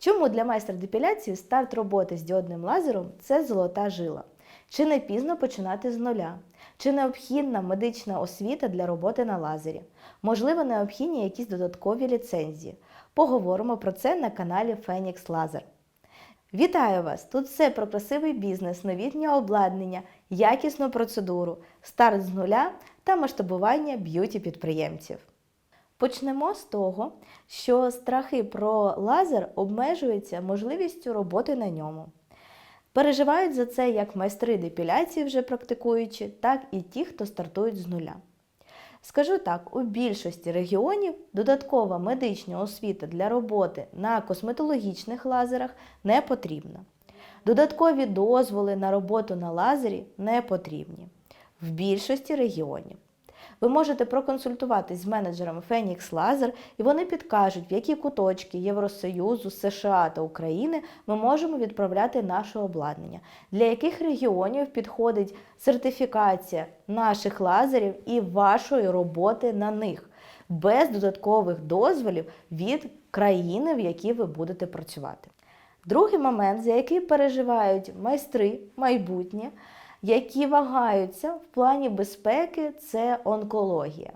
Чому для майстра депіляції старт роботи з діодним лазером це золота жила? Чи не пізно починати з нуля? Чи необхідна медична освіта для роботи на лазері? Можливо, необхідні якісь додаткові ліцензії. Поговоримо про це на каналі Phoenix Laser. Вітаю вас! Тут все про красивий бізнес, новітнє обладнання, якісну процедуру, старт з нуля та масштабування б'юті підприємців. Почнемо з того, що страхи про лазер обмежуються можливістю роботи на ньому. Переживають за це як майстри депіляції, вже практикуючи, так і ті, хто стартують з нуля. Скажу так, у більшості регіонів додаткова медична освіта для роботи на косметологічних лазерах не потрібна. Додаткові дозволи на роботу на лазері не потрібні в більшості регіонів. Ви можете проконсультуватись з менеджерами Phoenix Laser, і вони підкажуть, в які куточки Євросоюзу, США та України ми можемо відправляти наше обладнання, для яких регіонів підходить сертифікація наших лазерів і вашої роботи на них, без додаткових дозволів від країни, в якій ви будете працювати. Другий момент, за який переживають майстри майбутнє, які вагаються в плані безпеки, це онкологія.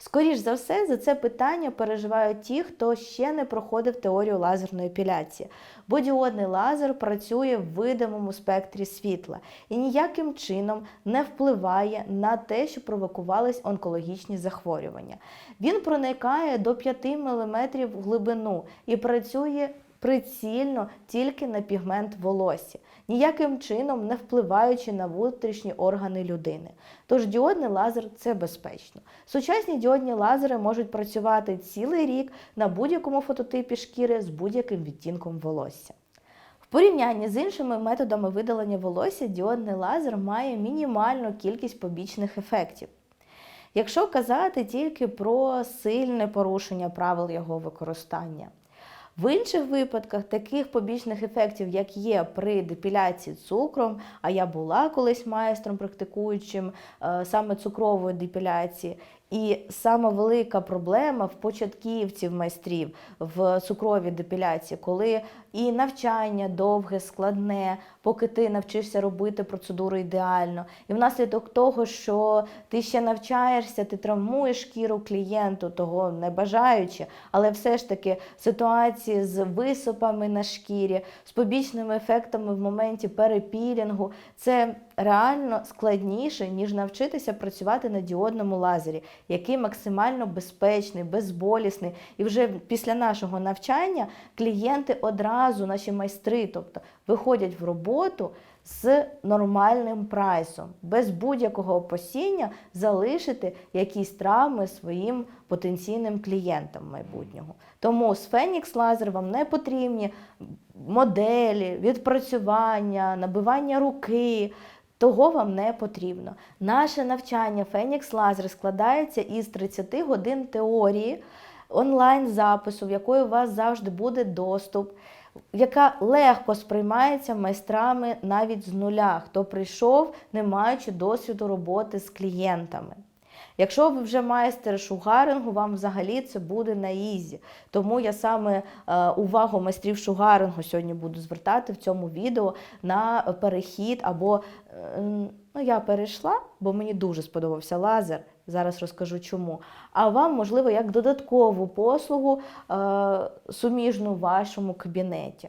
Скоріш за все, за це питання переживають ті, хто ще не проходив теорію лазерної епіляції, бо діодний лазер працює в видимому спектрі світла і ніяким чином не впливає на те, що провокувались онкологічні захворювання. Він проникає до 5 мм в глибину і працює прицільно тільки на пігмент волосся, ніяким чином не впливаючи на внутрішні органи людини. Тож діодний лазер це безпечно. Сучасні діодні лазери можуть працювати цілий рік на будь-якому фототипі шкіри з будь-яким відтінком волосся. В порівнянні з іншими методами видалення волосся діодний лазер має мінімальну кількість побічних ефектів. Якщо казати тільки про сильне порушення правил його використання. В інших випадках таких побічних ефектів, як є при депіляції цукром, а я була колись майстром, практикуючим е, саме цукрової депіляції, і сама велика проблема в початківців майстрів в цукровій депіляції, коли і навчання довге, складне, поки ти навчишся робити процедуру ідеально. І внаслідок того, що ти ще навчаєшся, ти травмуєш шкіру клієнту, того не бажаючи, але все ж таки ситуації з висипами на шкірі, з побічними ефектами в моменті перепілінгу, це реально складніше, ніж навчитися працювати на діодному лазері, який максимально безпечний, безболісний. І вже після нашого навчання клієнти одразу, наші майстри, тобто виходять в роботу. З нормальним прайсом, без будь-якого опасіння залишити якісь травми своїм потенційним клієнтам майбутнього. Тому з Phoenix Laser вам не потрібні моделі, відпрацювання, набивання руки. Того вам не потрібно. Наше навчання Фенікс Лазер складається із 30 годин теорії, онлайн-запису, в якої у вас завжди буде доступ, яка легко сприймається майстрами навіть з нуля, хто прийшов, не маючи досвіду роботи з клієнтами. Якщо ви вже майстер шугарингу, вам взагалі це буде на ізі. Тому я саме е, увагу майстрів шугарингу сьогодні буду звертати в цьому відео на перехід або е, ну, я перейшла, бо мені дуже сподобався лазер. Зараз розкажу чому. А вам, можливо, як додаткову послугу е, суміжну в вашому кабінеті.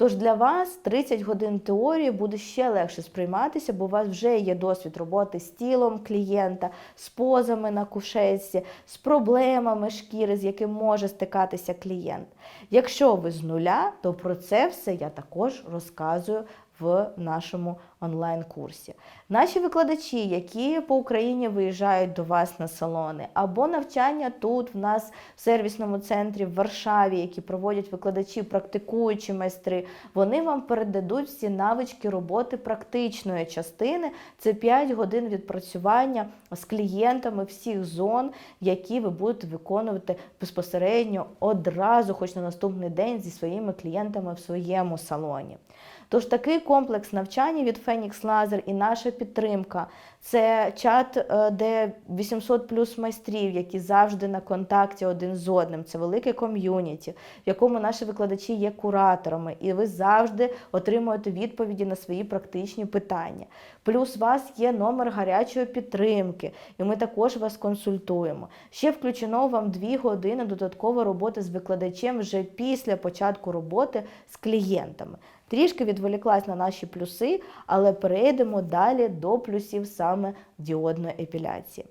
Тож для вас 30 годин теорії буде ще легше сприйматися, бо у вас вже є досвід роботи з тілом клієнта, з позами на кушетці, з проблемами шкіри, з яким може стикатися клієнт. Якщо ви з нуля, то про це все я також розказую в нашому онлайн-курсі. Наші викладачі, які по Україні виїжджають до вас на салони, або навчання тут, в нас в сервісному центрі в Варшаві, які проводять викладачі, практикуючі майстри, вони вам передадуть всі навички роботи практичної частини. Це 5 годин відпрацювання з клієнтами всіх зон, які ви будете виконувати безпосередньо одразу, хоч на наступний день, зі своїми клієнтами в своєму салоні. Тож такий комплекс навчання від Phoenix Laser і наша підтримка. Це чат, е, де 800 плюс майстрів, які завжди на контакті один з одним. Це велике ком'юніті, в якому наші викладачі є кураторами, і ви завжди отримуєте відповіді на свої практичні питання. Плюс у вас є номер гарячої підтримки, і ми також вас консультуємо. Ще включено вам 2 години додаткової роботи з викладачем вже після початку роботи з клієнтами. Трішки відволіклась на наші плюси, але перейдемо далі до плюсів саме діодної епіляції.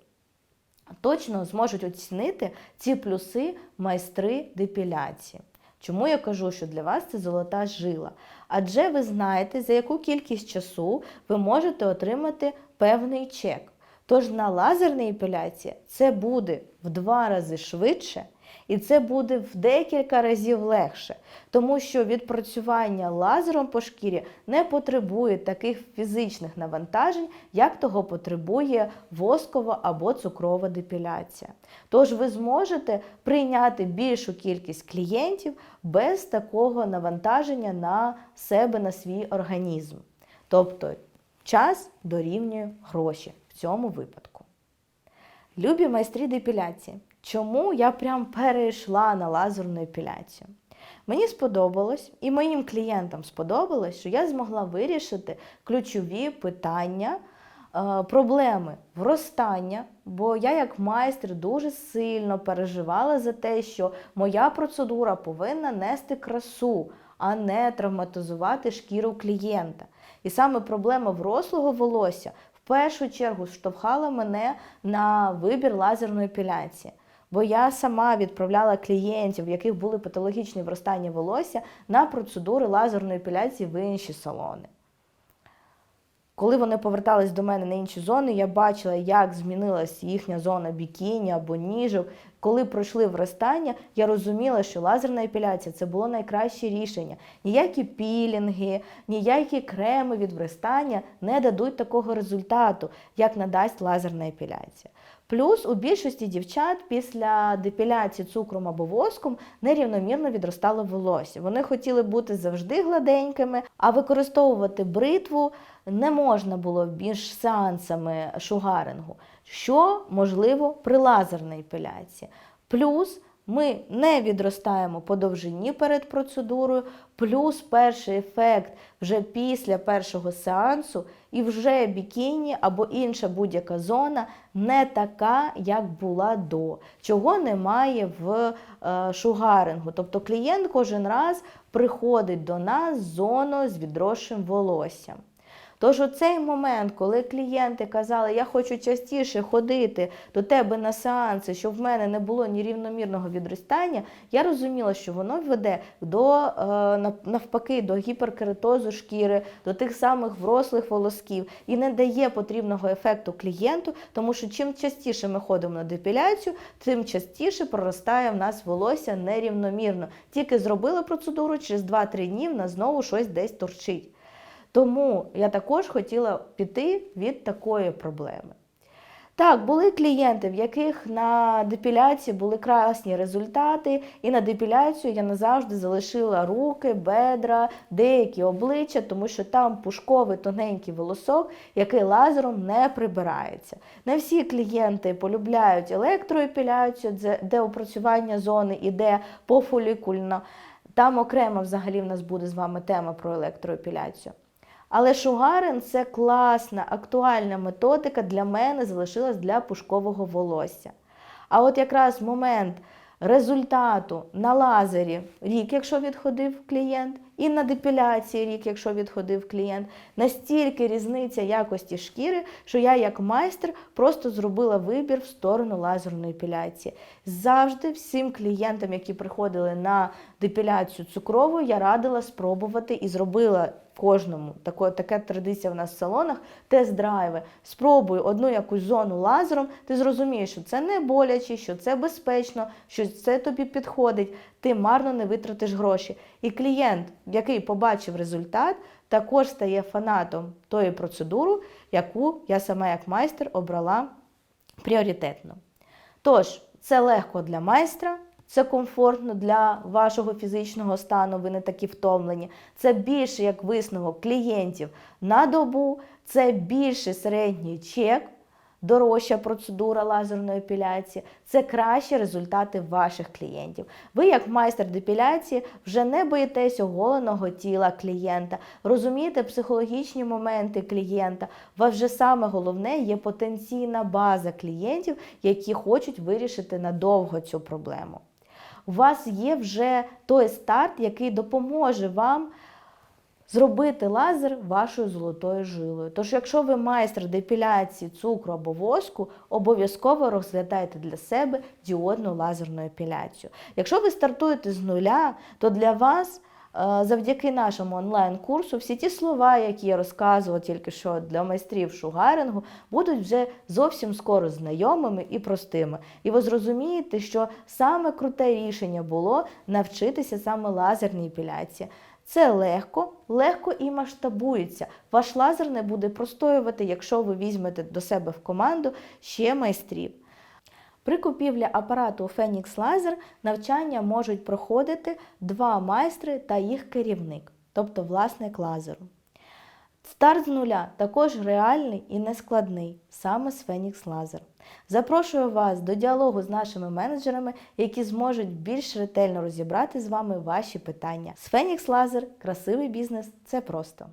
Точно зможуть оцінити ці плюси майстри депіляції. Чому я кажу, що для вас це золота жила? Адже ви знаєте, за яку кількість часу ви можете отримати певний чек. Тож на лазерній епіляції це буде в два рази швидше, і це буде в декілька разів легше, тому що відпрацювання лазером по шкірі не потребує таких фізичних навантажень, як того потребує воскова або цукрова депіляція. Тож ви зможете прийняти більшу кількість клієнтів без такого навантаження на себе, на свій організм. Тобто час дорівнює гроші в цьому випадку. Любі майстрі депіляції. Чому я прям перейшла на лазерну епіляцію? Мені сподобалось, і моїм клієнтам сподобалось, що я змогла вирішити ключові питання, е, проблеми вростання, бо я, як майстер, дуже сильно переживала за те, що моя процедура повинна нести красу, а не травматизувати шкіру клієнта. І саме проблема врослого волосся в першу чергу штовхала мене на вибір лазерної епіляції. Бо я сама відправляла клієнтів, в яких були патологічні вростання волосся, на процедури лазерної епіляції в інші салони. Коли вони повертались до мене на інші зони, я бачила, як змінилась їхня зона бікіні або ніжок. Коли пройшли вростання, я розуміла, що лазерна епіляція це було найкраще рішення. Ніякі пілінги, ніякі креми від вростання не дадуть такого результату, як надасть лазерна епіляція. Плюс у більшості дівчат після депіляції цукром або воском нерівномірно відростало волосся. Вони хотіли бути завжди гладенькими, а використовувати бритву не можна було між сеансами шугарингу, що можливо при лазерній епіляції. Плюс ми не відростаємо по довжині перед процедурою, плюс перший ефект вже після першого сеансу, і вже бікіні або інша будь-яка зона не така, як була до, чого немає в е, шугарингу. Тобто клієнт кожен раз приходить до нас з зоною з відросшим волоссям. Тож у цей момент, коли клієнти казали, я хочу частіше ходити до тебе на сеанси, щоб в мене не було ні рівномірного відростання, я розуміла, що воно веде до е, навпаки до гіперкератозу шкіри, до тих самих врослих волосків і не дає потрібного ефекту клієнту, тому що чим частіше ми ходимо на депіляцію, тим частіше проростає в нас волосся нерівномірно. Тільки зробили процедуру, через 2-3 дні в нас знову щось десь торчить. Тому я також хотіла піти від такої проблеми. Так, були клієнти, в яких на депіляції були красні результати, і на депіляцію я назавжди залишила руки, бедра, деякі обличчя, тому що там пушковий тоненький волосок, який лазером не прибирається. Не всі клієнти полюбляють електроепіляцію, де опрацювання зони іде пофолікульно. Там окремо взагалі в нас буде з вами тема про електроепіляцію. Але шугарин це класна, актуальна методика для мене залишилась для пушкового волосся. А от якраз момент результату на лазері рік, якщо відходив клієнт, і на депіляції рік, якщо відходив клієнт, настільки різниця якості шкіри, що я, як майстер, просто зробила вибір в сторону лазерної епіляції. Завжди всім клієнтам, які приходили на депіляцію цукрову, я радила спробувати і зробила кожному. Тако, така традиція в нас в салонах, тест-драйви. Спробуй одну якусь зону лазером, ти зрозумієш, що це не боляче, що це безпечно, що це тобі підходить, ти марно не витратиш гроші. І клієнт, який побачив результат, також стає фанатом тої процедури, яку я сама як майстер обрала пріоритетно. Тож, це легко для майстра, це комфортно для вашого фізичного стану, ви не такі втомлені. Це більше як висновок клієнтів на добу, це більше середній чек, дорожча процедура лазерної епіляції, це кращі результати ваших клієнтів. Ви, як майстер депіляції, вже не боїтесь оголеного тіла клієнта, розумієте психологічні моменти клієнта. У вас вже саме головне є потенційна база клієнтів, які хочуть вирішити надовго цю проблему. У вас є вже той старт, який допоможе вам зробити лазер вашою золотою жилою. Тож, якщо ви майстер депіляції цукру або воску, обов'язково розглядайте для себе діодну лазерну епіляцію. Якщо ви стартуєте з нуля, то для вас завдяки нашому онлайн-курсу всі ті слова, які я розказувала тільки що для майстрів шугарингу, будуть вже зовсім скоро знайомими і простими. І ви зрозумієте, що саме круте рішення було навчитися саме лазерній епіляції. Це легко, легко і масштабується. Ваш лазер не буде простоювати, якщо ви візьмете до себе в команду ще майстрів. При купівлі апарату Phoenix Laser навчання можуть проходити два майстри та їх керівник, тобто власник лазеру. Старт з нуля також реальний і нескладний, саме з Phoenix Laser. Запрошую вас до діалогу з нашими менеджерами, які зможуть більш ретельно розібрати з вами ваші питання. З Phoenix Laser красивий бізнес це просто.